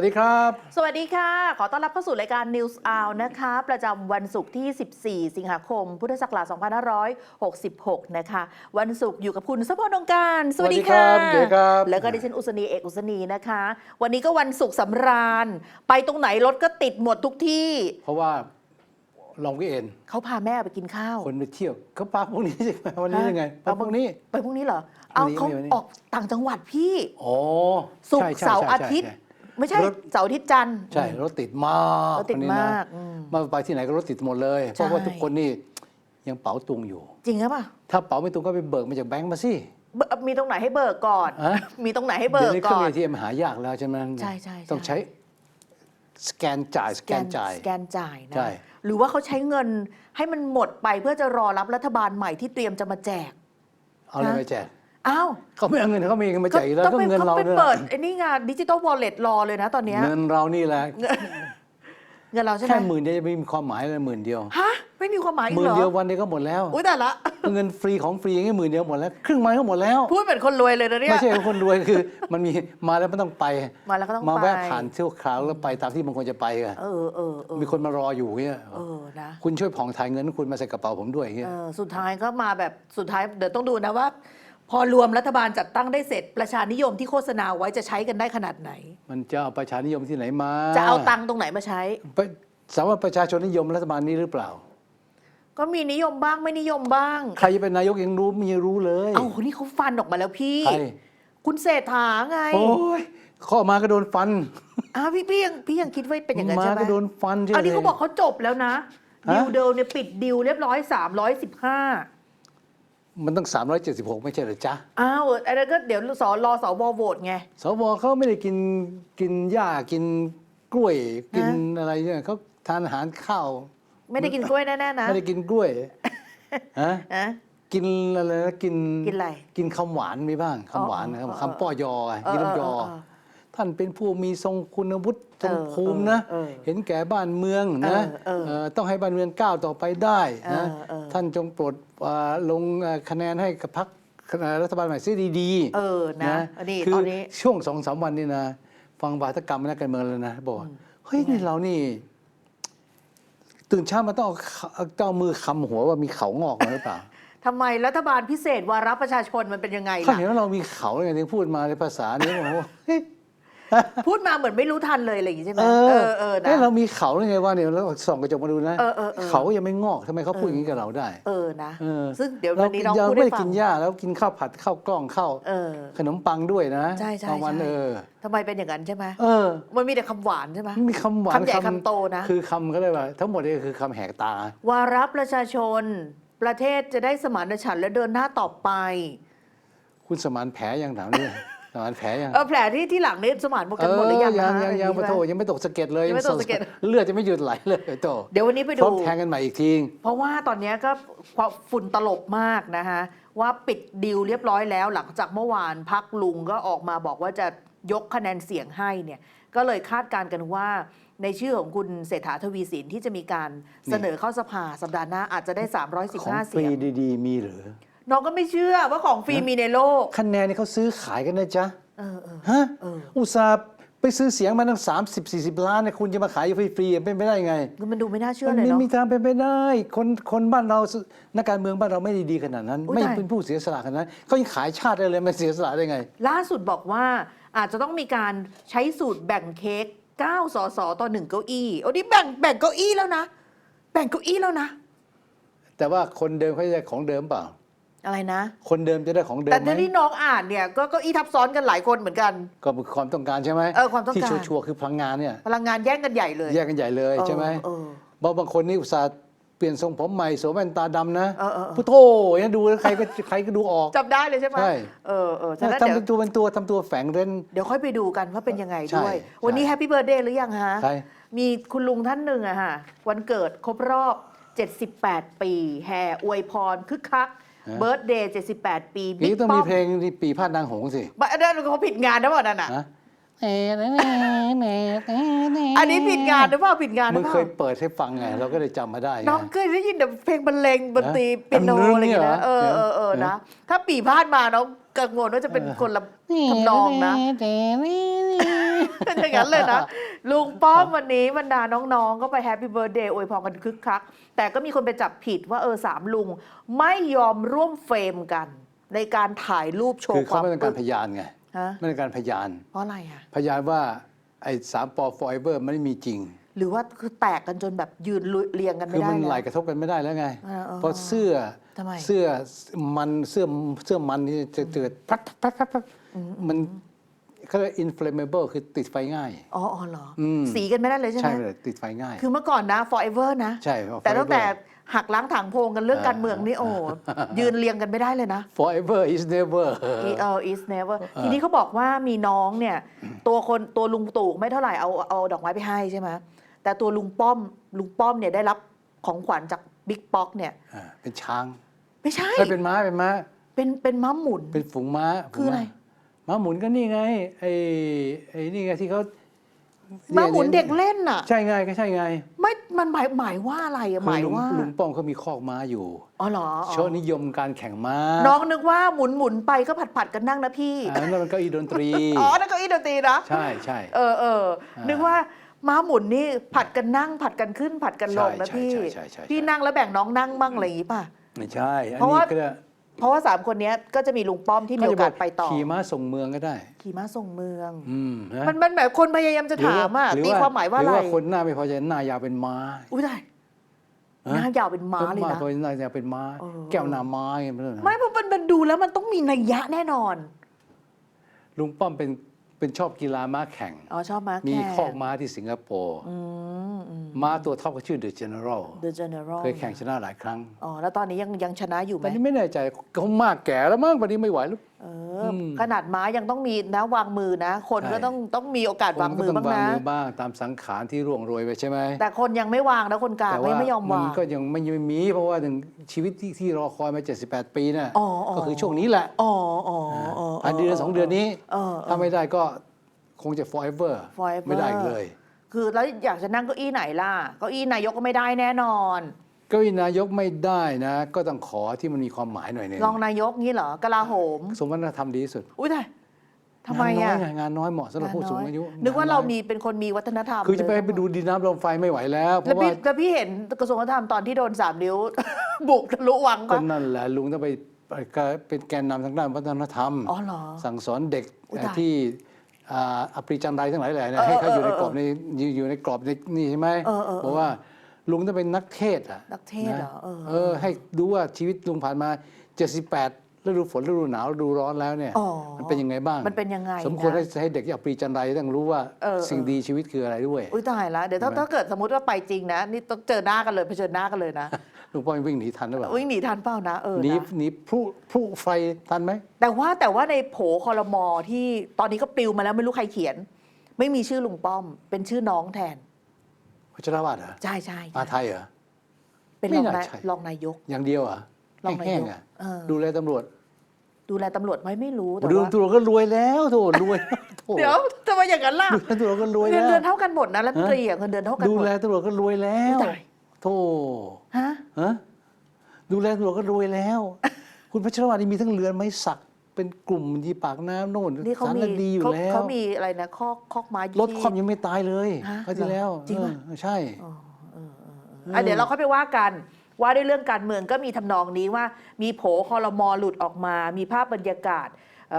สวัสดีครับ สวัสดีค่ะ ขอต้อนรับเข้าสู่รายการ News Hour นะคะ ประจำวันศุกร์ที่ 14 สิงหาคม พุทธศักราช2566 นะคะ วันศุกร์อยู่กับคุณสพนงการ สวัสดีค่ะ สวัสดีครับ แล้วก็ดิฉันอุศนีเอกอุศนีนะคะ วันนี้ก็วันศุกร์สำราญ ไปตรงไหนรถก็ติดหมดทุกที่ เพราะว่าลองวิเอนเขาพาแม่ไปกินข้าว คนไปเที่ยวเขาปาพวกนี้ใช่ไหมวันนี้ยังไงปาพวกนี้ไปพรุ่งนี้เหรอ เอาวันนี้เขาวันนี้ออกต่างจังหวัดพี่ อ๋อศุกใช่ร์ใช่เสาร์ใช่อาทิตย์ใช่ ไม่ใช่รถ เสาร์อาทิตย์จันทร์ ใช่รถติดมากรถติดวันนี้นะมากอืมมาไปที่ไหนก็รถติดหมดเลย เพราะว่าใช่ ทุกคนนี่ยังเป๋าตุงอยู่ จริงหรือเปล่าถ้าเป๋าไม่ตุงก็ไปเบิกมาจากแบงก์มาสิ เบิกมีตรงไหนให้เบิกก่อน ฮะ มีตรงไหนให้เบิเดี๋ยวกนี้เครื่ก่องอนเอทีเอ็มหายากแล้วใช่ไหมใช่ใช่ต้องใช่ใช้สแกนจ่ายสแกนจ่าย สแกนจ่ายนะ ใช่ หรือว่าเขาใช้เงินให้มันหมดไปเพื่อจะรอรับรัฐบาลใหม่ที่เตรียมจะมาแจก เอาอะไรฮะมาแจก อ้าวเขาไม่เอาเงินเขาไม่เอาเงินมาแจกอยู่แล้วต้องก็ไปเงินเราไปเนี่ยเปิดไอ้นี่ไงดิจิตอลวอลเล็ตรอเลยนะตอนเนี้ยเงินเรานี่แหละเงินเราใช่ไหมแค่หมื่นเดียวจะไม่มีความหมายเลยหมื่นเดียวฮะไม่มีความหมายอีหกมื่เหนรอเดียววันเดียวก็หมดแล้วอุ้ยแต่ละเงินฟรีของฟรีอย่างงี้หมื่นเดียวหมดแล้วครึ่งวันก็หมดแล้ว พูดเหมือนคนรวยเลยนะเนี่ยไม่ใช่คนรวยคือ มันมีมาแล้วไม่ต้องไป มาแล้วก็ต้องมาไปแวะผ่านเที่ยวคราวแล้วไปตามที่บางคนจะไปอะเออเออเออมีคนมารออยู่เงี้ยเออนะคุณช่วยผ่องถ่ายเงินคุณมาใส่กระเป๋าผมด้วยเงี้ยเออสุดท้ายก็มาแบบสุดท้ายเดี๋ยวต้องดูนะว่า พอรวมรัฐบาลจัดตั้งได้เสร็จประชานิยมที่โฆษณาไว้จะใช้กันได้ขนาดไหน มันจะเอาประชานิยมที่ไหนมาจะเอาตังค์ตรงไหนมาใช้ไปสามารถประชาชนนิยมรัฐบาลนี้หรือเปล่า ก็มีนิยมบ้างไม่นิยมบ้าง ใครจะเป็นนายกยังรู้ไมีรู้เลยเอ้าคนนี้เขาฟันออกมาแล้วพี่ ใครคุณเศรษฐาไงโอ้ยข้อมาก็โดนฟันอ้าวพี่พี่ยังพี่ยังคิดว่าเป็นอย่างนั้นมาใช่ไหมก็โดนฟันใช่อันนี้ไหมเขาบอกเขาจบแล้วนะฮะดิวเดิลเนี่ยปิดดิวเรียบร้อย315 มันต้อง 376 ไม่ใช่เหรอจ๊ะอ้าวอันนั้นก็เดี๋ยวสอรอสวโหวตไง สวเขาไม่ได้กินกินหญ้ากินกล้วยกินฮะอะไรเนี่ยเขาทานอาหารข้าว ไม่ได้กินกล้วยแน่ๆนะไม่ได้กินกล้วยฮะอะกินอะไรนะกินกินอะไร กินคำหวานมีบ้างคำหวานนะครับอ๋ออ๋อคำป้อยอไงเออกินน้ำยอเออเออ ท่านเป็นผู้มีทรงคุณวุฒิทรงเออภูมินะเออเออเห็นแก่บ้านเมืองนะเออเออเอ่อต้องให้บ้านเมืองก้าวต่อไปได้นะเออเออท่านจงโปรดอ่าลงอ่าคะแนนให้กับพรรครัฐบาลใหม่เสียดีๆเออนะอันนี้คือตอนนี้ช่วงสองสามวันนี่นะฟังวาทกรรมนักการเมืองเลยนะบอกว่าเฮ้ยนี่เรานี่ ตื่นเช้ามาต้องเอาเอาต้องเอามือคำหัวว่ามีเขางอกมาหรือเปล่าทำไมรัฐบาลพิเศษวาระประชาชนมันเป็นยังไงเขาล่ะเห็นว่าเรามีเขาไงถึงพูดมาในภาษานี้บอกว่าเฮ้ย พูดมาเหมือนไม่รู้ทันเลยอะไรอย่างงี้ใช่ไหมเอเอออเออนะ เอ้ยเรามีเขาได้ไงว่าเนี่ยเราส่องกระจกมาดูนะเออเออเออ เขายังไม่งอกทำไมเขาพูดอย่างนี้กับเราได้ เออนะ เออ ซึ่งเดี๋ยวเราวันกินี้นน้องยาพูดไม่ให้ได้ฟักิงนหญ้าแล้วกินข้าวผัดข้าวกล้องข้าวเออ ขนมปังด้วยนะใช่ใช่บางวันใช่ เออ ทำไมเป็นอย่างนั้นใช่ไหมเออ มันมีแต่คำหวานใช่ไหม มีคำหวานคำใหญ่คำโตนะ คือคำก็เลยกว่า ทั้งหมดนี่คือคำแหกตา วาระประชาชน ประเทศจะได้สมานฉันท์และเดินหน้าต่อไป คุณสมานแผลยังถามเนี่ย สมานแผลยังเออแผลที่ที่หลังนี่สมานหมดกันหมดหรือยังยังนะยังยังอะไรมาอโทใช่ไหยังไม่ตกสะเก็ดเลยยังไม่ตกสะเก็ดเลือดจะไม่หยุดไหลเลยโตเดี๋ยววันนี้ไปพดูร้อมแทงกันใหม่อีกทีเพราะว่าตอนนี้ก็ความฝุ่นตลบมากนะคะว่าปิดดีลเรียบร้อยแล้ว หลังจากเมื่อวานพักลุงก็ออกมาบอกว่าจะยกคะแนนเสียงให้เนี่ยก็เลยคาดการณ์กันว่าในชื่อของคุณเศรษฐาทวีสินที่จะมีการเสนอเข้าสภาสัปดาห์หน้าอาจจะได้ของ315ฟรีเสียงดีๆ มีหรือ น้องก็ไม่เชื่อว่าของฟรีมีในโลก คะแนนนี่เขาซื้อขายกันนะจ๊ะเออเออ ฮะเออ อุตส่าห์ไปซื้อเสียงมาตั้ง30 40 ล้านเนี่ยคุณจะมาขายฟรีๆเป็นไปได้ไง มันดูไม่น่าเชื่อมันเลยไม่เนาะ มีทางเป็นไปได้ คนคนบ้านเรานักการเมืองบ้านเราไม่ได้ดีขนาดนั้น อุ๊ยไม่ตาย เป็นผู้เสียสละขนาดนั้นเขายังขายชาติได้เลยมันเสียสละได้ไง ล่าสุดบอกว่าอาจจะต้องมีการใช้สูตรแบ่งเค้ก9สสต่อหนึ่งเก้าอี้โอ้นี่แบ่งแบ่งเก้าอี้แล้วนะ แบ่งเก้าอี้แล้วนะ แต่ว่าคนเดิมเขาจะได้ของเดิมเปล่า อะไรนะ คนเดิมจะได้ของเดิมแต่ไหมที่น้องอ่านเนี่ยก็เก้าอี้ทับซ้อนกันหลายคนเหมือนกัน ก็เป็นความต้องการใช่ไหมเออความต้องการ ที่ชัวร์ๆคือพลังงานเนี่ยพลังงานแย่งกันใหญ่เลยแยกกันใหญ่เลยใช่ไหมเออ บางบางคนนี่อุตส่าห์เปลี่ยนทรงผมใหม่สวมแว่นตาดำนะเออเออเออ พุทโธเนี่ยดูแล้วใครก็ใครก็ดูออก จำได้เลยใช่ไหมใช่ เออเออฉะนั้นเดี๋ยวทำเป็นตัวเป็นตัวทำตัวแฝงเร้น เดี๋ยวค่อยไปดูกันว่าเป็นยังไงใช่ด้วยใช่วันนี้แฮปปี้เบิร์ดเดย์หรือยังฮะ ใคร มีคุณลุงท่านหนึ่งอะฮะวันเกิดครบรอบ 78 ปี แห่อวยพรคึกคัก เบิร์ดเดย์78 ปีนี่บิ๊กต้องป้มีอมเพลงที่ปีพาดนางหงส์สิบ้าอันนั้นเขาผิดงานนะเปล่านั่นน่ะ นะอันนี้ผิดงานหรือเปล่าผิดงานหมึรืงอเปเคล่ายเปิดให้ฟังไง เราก็เลยจำมาได้ไง น้องเคยได้ยินแต่เพลงบรรเลงดนตรีเปียโนอันนึงอะไรอย่างเงี้ยเนี่ยนะเออเหรอเออเออเออนะ ถ้าปีพาดมาน้องกังวลว่าจะเป็นคนละทำนองนะ เป็นอย่างนั้นเลยนะ ลุงป้อมวันนี้บรรดาน้องๆ ก็ไปแฮปปี้เบิร์ดเดย์อวยพรกันคึกคัก แต่ก็มีคนไปจับผิดว่าเออสามลุงไม่ยอมร่วมเฟรมกัน ในการถ่ายรูปโชคืว์อคเขาวามไม่ต้องการพปึ๊กยานไงฮะไม่ต้องการพยาน เพราะอะไรอะ พยานว่าไอ้สามปอฟอยเบอร์มันไม่มีจริง หรือว่าคือแตกกันจนแบบยืนเรียงกันไม่คือได้มันไหลแล้วกระทบกันไม่ได้แล้วไงอ่าๆเพราะเสื้อทำไม เสื้อมันเสื้อเสื้อมันนี่จะเกิดพัดพัดพัดพัดมัน เขาเรียก inflammable คือติดไฟง่าย อ๋ออ๋อเหรออม สีกันไม่ได้เลยใช่ไหใช่มเลยติดไฟง่าย คือเมื่อก่อนนะ forever นะ ใช่เพราะแต่ตั้งแต่ forever หักล้างถังโพงกันเรื่องการเมืองนี่โอ้ ยืนเรียงกันไม่ได้เลยนะ forever is never อีเออ is never ทีนี้เขาบอกว่ามีน้องเนี่ย ตัวคนตัวลุงตู่ไม่เท่าไหร่เอาเอาดอกไม้ไปให้ใช่ไหมแต่ตัวลุงป้อมลุงป้อมเนี่ยได้รับของขวัญจากบิ๊กป๊อกเนี่ย อ่าเป็นช้างไม่ใช่ไม่เป็นม้าเป็นม้า เป็นเป็นม้าหมุน เป็นฝูงม้าคืออะไรม้า หมุนก็นี่ไงไอ้ไอ้นี่ไงที่เขาม้าหมุนยเด็กเล่นน่ะ ใช่ไงก็ใช่ไง ไม่มันหมายหมายว่าอะไรอะหมายคือลุงว่าลุงป้อมเขามีคอกม้าอยู่อ๋อเหรออ๋อชอบนิยมการแข่งม้า น้องนึกว่าหมุนหมุนไปก็ผัดผัดกันนั่งนะพี่อันนั้นมันเก็อีดนตรีอ๋อนั่นเก็อีดนตรีนะใช่ใช่เออเอออ่านึนึกว่าม้าหมุนนี่ผัดกันนั่งผัดกันขึ้นผัดกันลงนะใช่พี่ใช่ใช่ใช่พี่นั่งแล้วแบ่งน้องนั่งบ้างอะไรอย่างงี้ป่ะไม่ใช่อันเพราะนี้ว่าก็ได้ เพราะว่าสามคนเนี้ยก็จะมีลุงป้อมที่มีโอกาสไปต่อขี่ม้าส่งเมืองก็ได้ ขี่ม้าส่งเมือง อืมนะมันมันแบบคนพยายามจะถามอะหรืตีความหมายว่าหอะไรรือว่าคนหน้าไม่พอใจหน้ายาวเป็นม้าอุ้ยได้ฮะหน้ายาวเป็นม้าเลยม้านะ พอหน้ายาวเป็นม้า เออ แก้วหน้าม้าไงมันนะไม่เพราะมันมันดูแล้วมันต้องมีนัยยะแน่นอน ลุงป้อมเป็น เป็นชอบกีฬาม้าแข่ง อ๋อชอบม้ามีแข่งคอกม้าที่สิงคโปร์อืมอืมม้าตัวท็อปก็ชื่อเดอะเจเนอรัล The General เคยแข่งชนะหลายครั้ง อ๋อ แล้วตอนนี้ยังยังชนะอยู่ไหตมอนนี้ไม่แน่ใจเขามากแก่แล้วมั้งตอนนี้ไม่ไหวแล้วเอออม ขนาดม้ายังต้องมีนะวางมือนะ คนใช่ก็ต้องต้องมีโอกาสวางคนมืก็อต้บ้างวางนะมือบ้างตามสังขารที่ร่วงโรยไปใช่ไหมแต่คนยังไม่วางนะคนกลางแต่ไม่ว่าไม่ยอมมัวางก็ยังไม่ไม่มีเพราะว่าหนึ่งชีวิตที่ที่รอคอยมา 78 ปีน่ะอ๋ออ๋อก็คือช่วงนี้แหละอ๋ออ๋ออ๋อภายในเดือนสองเดือนนี้เออเออถ้าไม่ได้ก็คงจะ forever forever ไม่ได้อีกเลย คือแล้วอยากจะนั่งเก้าอี้ไหนล่ะเก้าอี้นายกก็ไม่ได้แน่นอน เก็วินายกไม่ได้นะ ก็ต้องขอที่มันมีความหมายหน่อยหนึงรองนายกงี้เหรอกลาโหม สมวัฒนธรรมดีที่สุดอุ้ยแต่ทำไมงานน้ออะยไงงานน้อยเหมาะสำหรับผู้สูงอายุนึกว่าน้เราอยมีเป็นคนมีวัฒนธรรมคือจะไปเลยให้ไปดูดินน้ำลมไฟไม่ไหวแล้วเพแล้วราะว่าพี่แล้วพี่เห็นกระทรวงวัฒนธรรมตอนที่โดนสามนิ้ว บุกทะลุวังก็ปะนั่นแหละลุงต้องไปเป็นแกนนำทางด้านวัฒนธรรม อ๋อเหรอ สั่งสอนเด็กอุ๊ยตายที่อ่าอปริจันไดทั้งหลายแหล่เนี่ยเออให้เขาอยู่เออในกรอบในอยู่อยู่ในกรอบในนี่ใช่ไหมเออเออเออเพราะว่า ลุงต้องเป็นนักเทศน์อะนักเทศน์เหรอนะเออ เออ ให้ดูว่าชีวิตลุงผ่านมา 78ฤดูฝนฤดูหนาวฤดูร้อนแล้วเนี่ย อ๋อมันเป็นยังไงบ้างมันเป็นยังไงสมควรนะให้ให้เด็กอย่างปรีจันไดต้องรู้ว่าเออ สิ่งดีชีวิตคืออะไรด้วย อุ้ยตายแล้วเดี๋ยวถ้าใช่ไหม ถ้าเกิดสมมติว่าไปจริงนะ นี่ต้องเจอหน้ากันเลยเผชิญหน้ากันเลยนะลุงป้อมวิ่งหนีทันหรือเปล่าวิ่งหนีทันเปล่านะเออหนีนะหนีพลุพลุไฟทันไหม แต่ว่าแต่ว่าในโผคอรมอที่ตอนนี้ก็ปลิวมาแล้วไม่รู้ใครเขียน ไม่มีชื่อลุงป้อม เป็นชื่อน้องแทน วัชรวัตรเหรอใช่ใช่มาไทยเหรอเป็นไม่รองน่านายใช่รองนายก อย่างเดียวเหรอะรองนายกแห้งๆอะเออดูแลตำรวจ ดูแลตำรวจไหมไม่รู้แต่ดูว่าตำรวจก็รวยแล้วโถรวยโถเดี๋ยวจะมาอย่างนั้นล่ะดูแลตำรวจก็รวยเงิแล้นวเดือนเท่ากันหมดนะรัฐมนตรีอะเงินเดือนเท่ากันดูหมดแลตำรวจก็รวยแล้วอุ๊ยตายโถฮะฮะดูแลตำรวจก็รวยแล้ว คุณพัชรวานี่มีทั้งเรือนไม้สัก เป็นกลุ่มยีปากน้ำโน่นนี่เขาสารมีคดีอยู่เขาแล้วเขามีอะไรนะคอกคอกไม้อยู่รถที่ความยังไม่ตายเลยฮะคราวที่แล้วจริงปะเออใช่ อ๋อเออเออเอออะเดี๋ยวเราค่อยไปว่ากัน ว่าด้วยเรื่องการเมืองก็มีทำนองนี้ว่า มีโผคอรมอหลุดออกมา มีภาพบรรยากาศ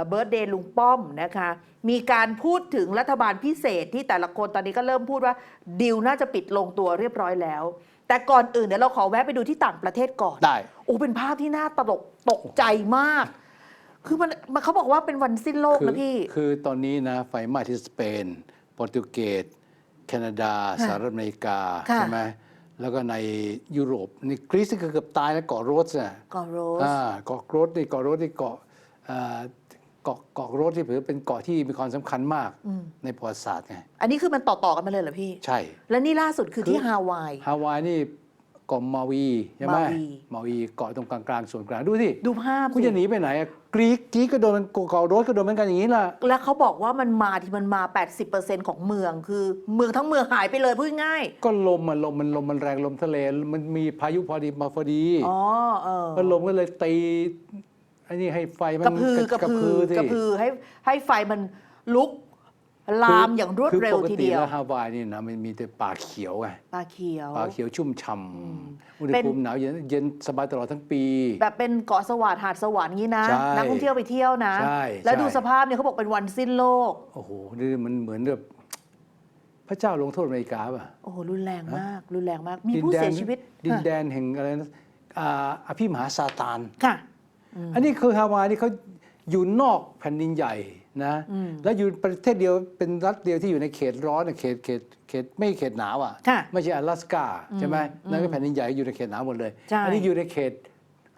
เบิร์ดเดย์ลุงป้อมนะคะ มีการพูดถึงรัฐบาลพิเศษที่แต่ละคนตอนนี้ก็เริ่มพูดว่าดิวน่าจะปิดลงตัวเรียบร้อยแล้ว แต่ก่อนอื่นเดี๋ยวเราขอแวะไปดูที่ต่างประเทศก่อนได้ โอ้เป็นภาพที่น่าตลกตกใจมาก คือมันมันเขาบอกว่าเป็นวันสิ้นโลกคือนะพี่ คือตอนนี้นะไฟไหม้ที่สเปนโปรตุเกสแคนาดาค่ะสหรัฐอเมริกาค่ะใช่ไหมแล้วก็ในยุโรปนี่กรีซนี่ก็เกือบตายแล้วเกาะโรสอะกอโรสอ่าเกาะโรสนี่เกาะโรสนี่เกาะอ่าเกาะเกาะโรสที่ถือเป็นเกาะที่มีความสำคัญมากอืมในประวัติศาสตร์ไงอันนี้คือมันต่อๆกันมาเลยเหรอพี่ ใช่ และนี่ล่าสุดคือที่ฮาวายฮาวายนี่เกาะมาวีใช่ไหมมาวี มาวีเกาะตรงกลางๆส่วนกลางดูสิดูภาพคุณสิจะหนีไปไหนอะกรีกกรีกก็โดนมันเกาะโรสก็โดนเหมือนกันอย่างนี้ล่ะ แล้วเขาบอกว่ามันมาที่มันมา 80%ของเมืองคือ เมืองทั้งเมืองหายไปเลยพูดง่ายก็ลมมันลมมันลมมันแรงลมทะเลมันมีพายุพอดีมาพอดีอ๋อเออก็ลมก็เลยตีไอ้นี่ให้ไฟมันกระพือกระพือสิกระพือให้ให้ไฟมันลุก ลามอย่างรวดเร็วคือปกทีเดียวแล้วฮาวายนี่นะมันมีแต่ป่าเขียวไงปลาเขียวป่าเขียวชุ่มฉ่ำอุณหเป็นภูมิหนาวเย็นเย็นสบายตลอดทั้งปี แบบเป็นเกาะสวรรค์หาดสวรรค์งี้นะใช่นักท่องเที่ยวไปเที่ยวนะใช่แล้วใช่ดูสภาพเนี่ยเขาบอกเป็นวันสิ้นโลกโอ้โหนี่มันเหมือนแบบพระเจ้าลงโทษอเมริกาป่ะโอ้โหรุนแรงมาก รุนแรงมาก มีดินผู้แดนเสียชีวิต ดินค่ะแดนแห่งอะไรนะอ่าอภิมหาซาตานค่ะ อันนี้คือฮาวายนี่เขาอยู่นอกแผ่นดินใหญ่ นะ อืม แล้วอยู่ประเทศเดียวเป็นรัฐเดียวที่อยู่ในเขตร้อนน่ะเขตเขตเขตไม่เขตหนาวอ่ะ ค่ะ ไม่ใช่阿拉斯กาใช่ไหมนั่นก็แผ่นดินใหญ่อยู่ในเขตหนาวหมดเลย ใช่ อันี้อยู่ในเขต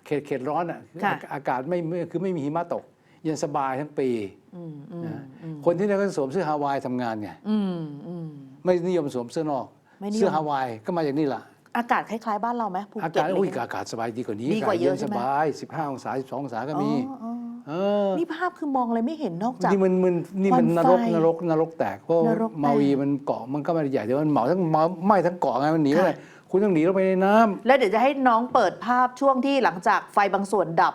เขตเขตร้อนอ่ะ ค่ะ อากาศไม่ไม่คือไม่มีหิมะตก เย็นสบายทั้งปี อืมอืม นะคนที่นั่นก็สวมเสื้อฮาวายทำงานไง อืมอืม ไม่นิยมสวมเสื้อนอก ไม่นิยม เสื้อฮาวายก็มาจากนี่แหละ อากาศคล้ายๆบ้านเราไหมภู อา เก็ต กาศ อะไร อุ้ย เงี้ย อากาศสบายดีกว่านี้ ดีกว่าเยอะ น ใช่ไหม สบาย 15 องศา 12 องศาก็มี อ๋ออ๋อ เออ นี่ภาพคือมองอะไรไม่เห็นนอกจากนี่มันมันนี่มันควันนรกไฟนรกนรกแตกเพราะนรกแตกมาวีมันเกาะมันก็ไม่ได้ใหญ่แต่ว่ามันเหมาทั้งเหมาไหม้ทั้งเกาะไงมันหนีไม่ได้คุณต้องหนีลงไปในน้ำแล้วเดี๋ยวจะให้น้องเปิดภาพช่วงที่หลังจากไฟบางส่วนดับ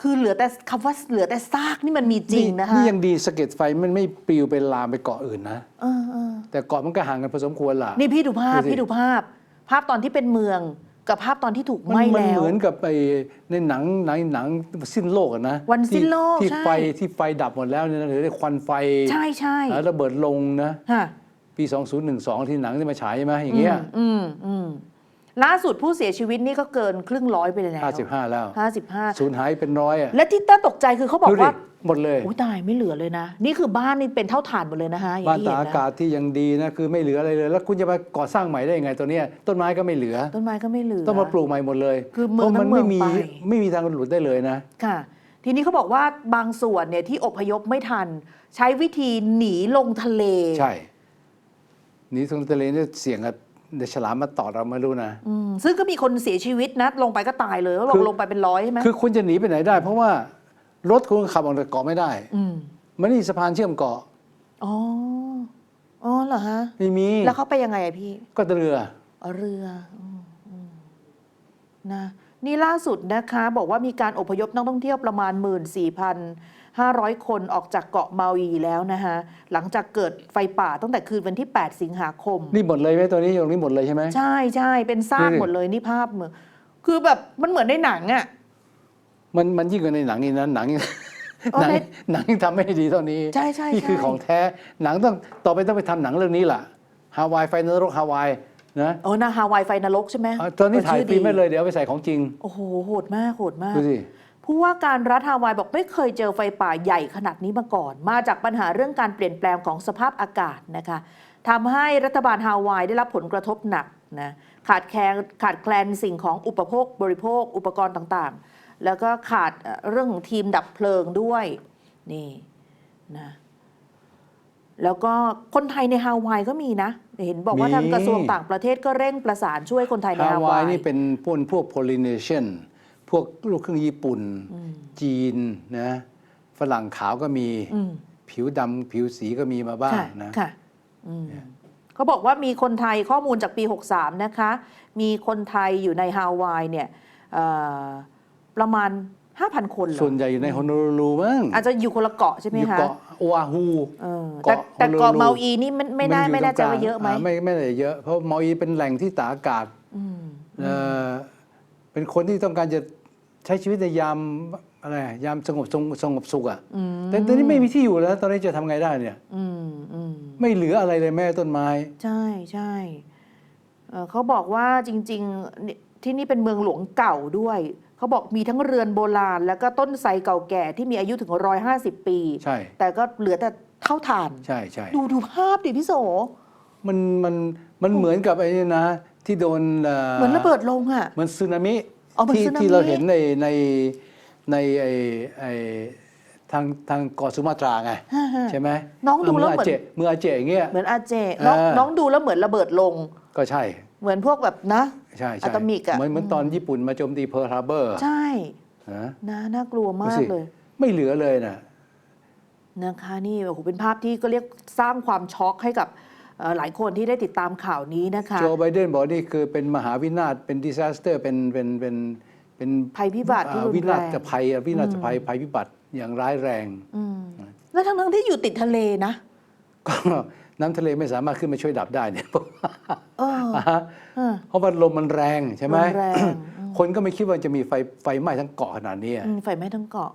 คือเหลือแต่คำว่าเหลือแต่ซากนี่มันมีจริงนะคะนี่ยังดีสะเก็ดไฟมันไม่ปลิวไปลามไปเกาะอื่นนะเออเออแต่เกาะมันก็ห่างกันพอสมควรล่ะนี่พี่ดูภาพดูสิพี่ดูภาพ ภาพตอนที่เป็นเมือง กับภาพตอนที่ถูกมันไหม้มันแล้ว เหมือนกับไอ้ในหนังหนังหนังสิ้นโลกอะนะวันสิ้นโลกที่ที่ใช่ ไฟที่ไฟดับหมดแล้วเนี่ยนะหรือได้ควันไฟใช่ใช่แล้วระเบิดลงนะ ค่ะปี 2012 ที่หนังที่มาฉายใช่ไหมอย่างเงี้ยอืมอืมล่าสุดผู้เสียชีวิตนี่ก็เกินครึ่งร้อยไปเลยแล้ว55 แล้วห้าสิบห้า สูญหายเป็นร้อยอะและที่น่าตกใจคือเขาบอกดูดิ ว่า หมดเลยอุ้ยตายไม่เหลือเลยนะ นี่คือบ้านนี่เป็นเท่าฐานหมดเลยนะคะอย่าบ้างนที่ตากเห็นอานะกาศที่ยังดีนะคือไม่เหลืออะไรเลย แล้วคุณจะมาก่อสร้างใหม่ได้ยังไงตัวเนี้ยต้นไม้ก็ไม่เหลือ ต้นไม้ก็ไม่เหลือ ต้องมาปลูกใหม่หมดเลยคือเมืองพราะทั้มังเมืองไม่มีไป ไม่มีทางหลุดได้เลยนะ ค่ะ ทีนี้เขาบอกว่าบางส่วนเนี่ยที่อพยพไม่ทัน ใช้วิธีหนีลงทะเล ใช่หนี่ตรงทะเลเนี่ยเสี่ยงกับเดยวฉลามมาตอดเราไม่รู้นะ อืมซึ่งก็มีคนเสียชีวิตนะ ลงไปก็ตายเลยเขาบอคืกอลงไปเป็นร้อยใช่ไหม คือคุณจะหนีไปไหนได้ เพราะว่า รถคุณขับออกจากเกาะไม่ได้ อืมมันนี่สะพานเชื่อมเกาะอ๋อ อ๋อเหรอฮะ ไม่มีแล้วเขาไปยังไงอะพี่ก็เรือ อ๋อเรืออืมอืมนะนี่ล่าสุดนะคะ บอกว่ามีการอพยพนักท่องเที่ยวประมาณ 14,500 คนออกจากเกาะเมาอีแล้วนะคะหลังจากเกิดไฟป่าตั้งแต่คืนวันที่ 8 สิงหาคม นี่หมดเลยไหมตัวนี้ตรงนี้หมดเลยใช่ไหม ใช่ใช่เป็นซากนี่ หมดเลยนี่ภาพเหมือนคือแบบมันเหมือนในหนังอะ มันมันยิ่งกว่าในหนังนี่นะหนังอ๋อหนังในหนังยังทำไม่ดีเท่านี้ใช่ใช่นี่คือใช่ของแท้หนังต้องต่อไปต้องไปทำหนังเรื่องนี้ล่ะฮาวายไฟนรกฮาวายนะโอ้นาฮาวายไฟนรกใช่ไหมอะตอนนี้ถ่ายชื่ฟิล์มไม่ดีเลยเดี๋ยวเอาไปใส่ของจริง โอ้โหโหดมากโหดมากดูสิผู้ว่าการรัฐฮาวายบอกไม่เคยเจอไฟป่าใหญ่ขนาดนี้มาก่อน มาจากปัญหาเรื่องการเปลี่ยนแปลงของสภาพอากาศนะคะทำให้รัฐบาลฮาวายได้รับผลกระทบหนักนะขาดแคลนขาดแคลนสิ่งของอุปโภคบริโภค อุปกรณ์ต่างๆ แล้วก็ขาดเอ่อเรื่องของทีมดับเพลิงด้วยนี่นะแล้วก็คนไทยในฮาวายก็มีนะ เห็นบอกว่ามีทางกระทรวงต่างประเทศก็เร่งประสานช่วยคนไทยในฮาฮาววายายนี่เป็นพวกพวกโพลิเนเชียนพวกลูกครึ่งญี่ปุ่น จีนนะฝรั่งขาวก็มีอืมผิวดำผิวสีก็มีมาบ้างค่ะนะค่ะอืมเขาบอกว่ามีคนไทยข้อมูลจากปี 63 นะคะ มีคนไทยอยู่ในฮาวายเนี่ยเอ่อ ประมาณ 5,000 คนเหรอส่วนใหญ่อยู่ในฮอนโลลูมั้งอาจจะอยู่คนละเกาะใช่ไหมอยู่คะเกาะโออาฮูเออแต่เกาะแต่เกาะ Honolulu เมาอีนี่ไม่ไม่ได้นไม่ตรแน่งใจกลงว่าเยอะไหมไม่ไม่ได้เยอะ เพราะมออีเป็นแหล่งที่ตากอากาศอืมเอ่อเป็นคนที่ต้องการจะใช้ชีวิตในยามอะไรยามสงบสงสงบสุขอะอืมแต่ตอนนี้ไม่มีที่อยู่แล้ว ตอนนี้จะทำไงได้เนี่ย อืมอืม ไม่เหลืออะไรเลยแม้ต้นไม้ ใช่ใช่เอ่อเขาบอกว่าจริงๆนี่ที่นี่เป็นเมืองหลวงเก่าด้วย เขาบอกมีทั้งเรือนโบราณ แล้วก็ต้นไทรเก่าแก่ที่มีอายุถึง 150 ปี ใช่ แต่ก็เหลือแต่เท่าฐาน ใช่ใช่ดูดูภาพดิพี่โส มันมันมันเหมือนกับไอ้นี่นะ ที่โดนเหมือนระเบิดลงอะเหมือนสึนามิอ๋อเหมือนที่สึนามิ ที่เราเห็นในในในไอ้ไอ้ทางทางเกาะสุมาตราไงฮ่าฮ่าใช่ไหมน้องดูแล้วเหมือนเมือาเจเมืองอาเจอย่างเงี้ย เหมือนอาเจน้องเออ น้องดูแล้วเหมือนระเบิดลง ก็ใช่ เหมือนพวกแบบนะ ใช่อะใช่ตอมิกอะเหมือนเหมือนตอนญี่ปุ่นมาโจมตีเพิร์ลฮาร์เบอร์ใช่นะนะน่ากลัวมาดูกสิเลย ไม่เหลือเลยนะนะคะนี่โอ้โหเป็นภาพที่ก็เรียกสร้างความช็อกให้กับเอ่อหลายคนที่ได้ติดตามข่าวนี้นะคะโจไบเดนบอกนี่คือเป็นมหาวินาศเป็นดิซาสเตอร์เป็นเป็นเป็นเป็นภัยพิบัติที่อ่ารุนวิแรนาศงภัยอะวินาศภัยภัยพิบัติอย่างร้ายแรงอืมแล้วทั้งทั้งๆที่อยู่ติดทะเลนะก็ น้ำทะเลไม่สามารถขึ้นมาช่วยดับได้เนี่ยเอออ่าฮะเออเพราะว่าลมมันแรงใช่ไหมลมแรงอืมคนก็ไม่คิดว่าจะมีไฟไฟไหม้ทั้งเกาะขนาดนี้อะอืมไฟไหม้ทั้งเกาะ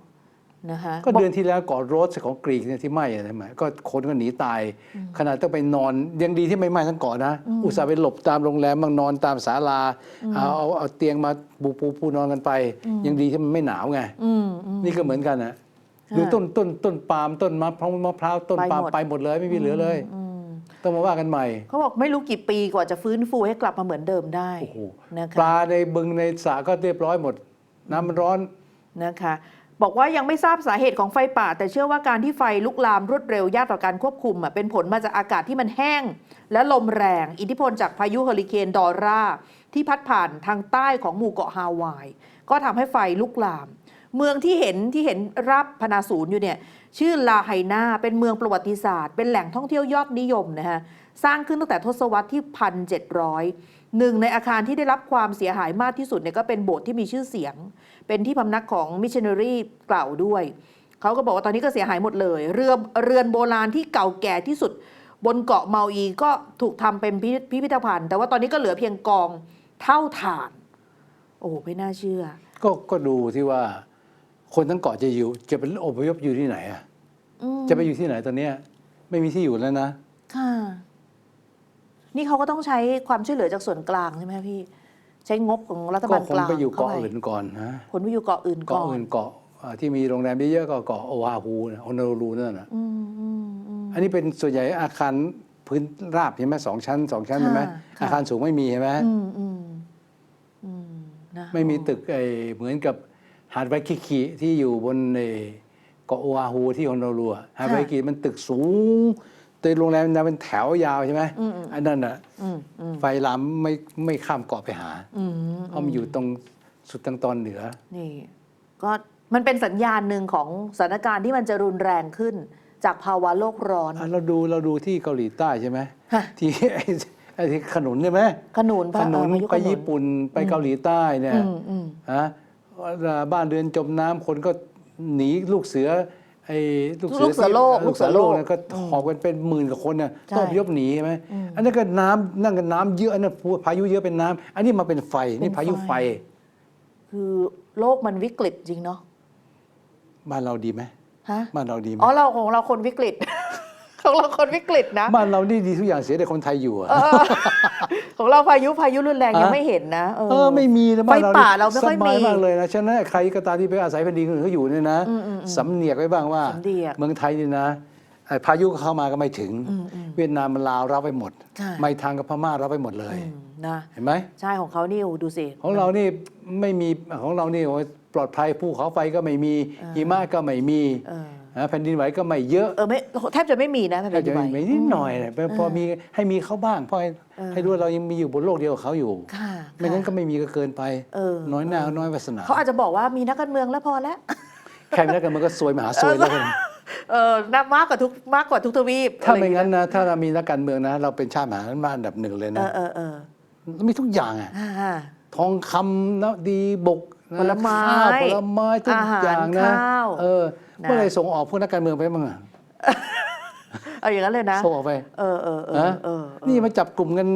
นะคะก็เดือนที่แล้วเกาะโรสของกรีกเนี่ยที่ไหม้อะใช่ไหมก็คนก็หนีตาย ขนาดต้องไปนอนยังดีที่ไม่ไหม้ทั้งเกาะนะ อุตส่าห์ไปหลบตามโรงแรมบางนอนตามศาลาเอาเอาเอาเตียงมาปูปูปูนอนกันไป ยังดีที่มันไม่หนาวไงอืมอืมนี่ก็เหมือนกันนะค่ะดูต้นต้นต้นปาล์มต้นมะพร้าวมะพร้าวต้นไปปาล์มหมดไปหมดเลยไม่มีเหลือเลยอืม ต้องมาว่ากันใหม่เขาบอกไม่รู้กี่ปีกว่าจะฟื้นฟูให้กลับมาเหมือนเดิมได้โอ้โหนะคะปลาในบึงในสระก็เรียบร้อยหมด น้ำมันร้อนนะคะบอกว่ายังไม่ทราบสาเหตุของไฟป่า แต่เชื่อว่าการที่ไฟลุกลามรวดเร็วยากต่อการควบคุมอะเป็นผลมาจากอากาศที่มันแห้ง และลมแรง อิทธิพลจากพายุเฮอริเคนดอร่าที่พัดผ่านทางใต้ของหมู่เกาะฮาวาย ก็ทำให้ไฟลุกลาม เมืองที่เห็นที่เห็นรับพนาศูนย์อยู่เนี่ยชื่อลาไฮนาเป็นเมืองประวัติศาสตร์ เป็นแหล่งท่องเที่ยวยอดนิยมนะฮะสร้างขึ้นตั้งแต่ทศวรรษที่ 1,700 หนึ่งในอาคารที่ได้รับความเสียหายมากที่สุดเนี่ยก็เป็นโบสถ์ที่มีชื่อเสียง เป็นที่พำนักของมิชชันนารีกล่าวด้วยเขาก็บอกว่าตอนนี้ก็เสียหายหมดเลย เรือเรือนโบราณที่เก่าแก่ที่สุด บนเกาะเมาอีก็ถูกทำเป็นพิพิพิธภัณฑ์ แต่ว่าตอนนี้ก็เหลือเพียงกองเท่าฐาน โอ้ไม่น่าเชื่อ ก็ก็ดูที่ว่า คนทั้งเกาะจะอยู่ จะเป็นอพยพอยู่ที่ไหนอะอืมจะไปอยู่ที่ไหนตอนเนี้ย ไม่มีที่อยู่แล้วนะค่ะนี่เขาก็ต้องใช้ความช่วยเหลือจากส่วนกลางใช่ไหมพี่ ใช้งบของรัฐก็บาลคกงลางไปอยู่เกาะข้อื่นก่อนนะผลไปอยู่เกาะอื่นก่เกาะอนอื่นเกาะอ่าที่มีโรงแรมเยอะๆก็เกาะโอวาฮูนะโอนารูนั่นนะอืมอืมอืม อันนี้เป็นส่วนใหญ่อาคารพื้นราบใช่ไหมสองชั้นสองชั้นใช่ไหมค่ะ อาคารสูงไม่มีใช่ไหมอืมอืมอืมนะไม่มีตึกไอ้เหมือนกับ หาดไวคิคิที่อยู่บนไอ้เกาะโอวาฮูที่ฮอนโนลูอะหาดไวคิคิมันตึกสูงตึกโรงแรมมันเป็นแถวยาวใช่ไหมอืมอืมอันนั้นอะอืมอืมไฟลามไม่ไม่ข้ามเกาะไปหาอืมเพราะมันอยู่ตรงสุดทางตอนเหนือนี่ก็มันเป็นสัญญาณหนึ่งของสถานการณ์ที่มันจะรุนแรงขึ้น จากภาวะโลกร้อนอะเราดูเราดูที่เกาหลีใต้ใช่ไหมฮะที่ไอ้ไอ้ที่ขนุนใช่ไหมขนุนขนุนเอ่อพายุไปขนุนญี่ปุ่นไปเกาหลีใต้เนี่ยอืมอืมฮะ บ้านเรือนจมน้ำคนก็หนีลูกเสือไอ้ลูกเสืลูกเสือโลกลูกเสือโลกลูกเสือโลกเนี่ยก็หอบกันเป็นหมื่นกว่าคนเนี่ยใช่ต้องอพยพหนีใช่ไหมอืมอันนั้นก็น้ำนั่นก็น้ำเยอะอันนั้นพายุเยอะเป็นน้ำอันนี้มาเป็นไฟนี่เป็นไฟพายุไฟ คือโลกมันวิกฤตจริงเนาะบ้านเราดีไหมฮะบ้านเราดีไหมอ๋อเราของเราคนวิกฤตของเราคนวิกฤตนะบ้านเรานี่ดีทุกอย่างเสียแต่คนไทยอยู่อะเออ ของเราพายุพายุรุนแรงฮะยังไม่เห็นนะเออเออไม่มีนะบ้านเราไฟป่าเราไม่ค่อยสบายมีมากเลยนะฉะนั้นใครก็ตามที่ไปอาศัยแผ่นดินคนอื่นเขาอยู่เนี่ยนะอืมอืมอืมสำเนียกไว้บ้างว่าสำเนียกเมืองไทยนี่นะไอ้พายุเข้ามาก็ไม่ถึงอืมอืมเวียดนามมันลาวรับไปหมดค่ะไม่ทางกับพม่ารับไปหมดเลยอืมนะเห็นไหมใช่ของเขานี่โอ้ดูสิของเรานี่ไม่มีของเรานี่โอ้ยปลอดภัยภูเขาไฟก็ไม่มีหิมะก็ไม่มีเออนะ แผ่นดินไหวก็ไม่เยอะเออไม่แทบจะไม่มีนะแผ่นก็ดิจะนไหวมีนิดหน่อยนะพอมีให้มีเขาบ้างเพราะให้เออ ให้รู้ว่าเรายังมีอยู่บนโลกเดียวกับเขาอยู่ ค่ะไม่งั้นก็ค่ะไม่มีก็เกินไป เออน้อยหน้าน้อยวาสนาเขาอาจจะบอกว่ามีนักการเมืองแล้วพอแล้ว แค่นี้กันมันก็ซวยมหาซวยแล้วกันเออนับมากกว่าทุกมากกว่าทุกทวีปถ้าไม่อะรอย่งั้นนะถ้าเรามีนักการเมืองนะ เราเป็นชาติมหาอำนาจอันดับหนึ่งเลยเอนะอเออเออมีทุกอย่างอะ อ่า ทองคำนะดีบกนะ ผลไม้ข้าวผลไม้ทุกอาหารอย่างนะข้าวเออนะเมื่อไหรส่งออกพวกนักการเมืองไปบ้างอะเอาอย่างนั้นเลยนะส่งออกไปเออเออเออนะเออเออนี่มาจับกลุ่มกัน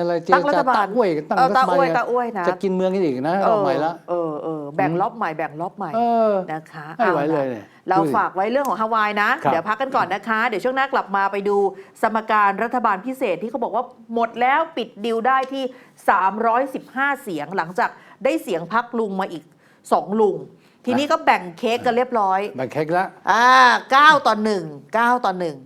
อะไรเจตั้รงรัจาฐบาลตาอ้วยตั้งเออรัฐบาลตาอ้วยไงตาอ้วยนะจะกินเมืองกันอีกนะเราใหม่ละเออเออแบ่งรอบใหม่แบ่งรอบใหม่เออนะคะไม่ไหวอาะเลยเนี่ยเราดูดิฝากไว้เรื่องของฮาวายนะครับเดี๋ยวพักกันก่อนนะคะ เดี๋ยวช่วงหน้ากลับมาไปดูสมการรัฐบาลพิเศษที่เขาบอกว่าหมดแล้วปิดดิวได้ที่ 315 เสียงหลังจาก ได้เสียงพักลุงมาอีก2ลุง ทีนี้ก็แบ่งเค้กกันเรียบร้อยแบ่งเค้กละอ่าเก้าต่อหนึ่งเก้าต่อหนึ่ง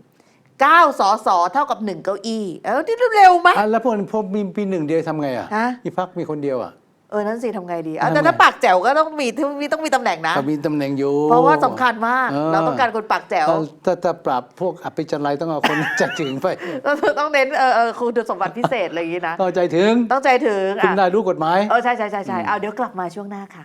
เก้าสอสอเท่ากับหนึ่งเก้าอี้เออที่เร็วไหมอะแล้วพวกพวกมีปีหนึ่งเดียวทำไงอะฮะ มีพักมีคนเดียวอะ เออนั่นสิทำไงดีอะทำไงแต่ถ้าปากแจ๋วก็ต้องมีมีต้องมีตำแหน่งนะก็มีตำแหน่งอยู่ เพราะว่าสำคัญมาก เออ เราต้องการคนปากแจ๋วถ้าถ้าถ้าปราบพวกอภิจันไรต้องเอาคน ใจถึงไปเราต้องเน้นเออเออคุณสมบัติพิเศษอะไรอย่างนี้นะ ต้องใจถึง ต้องใจถึงคุณอะได้รู้กฎหมาย เออใช่ใช่ใช่ใช่เอาเดี๋ยวกลับมาช่วงหน้าค่ะ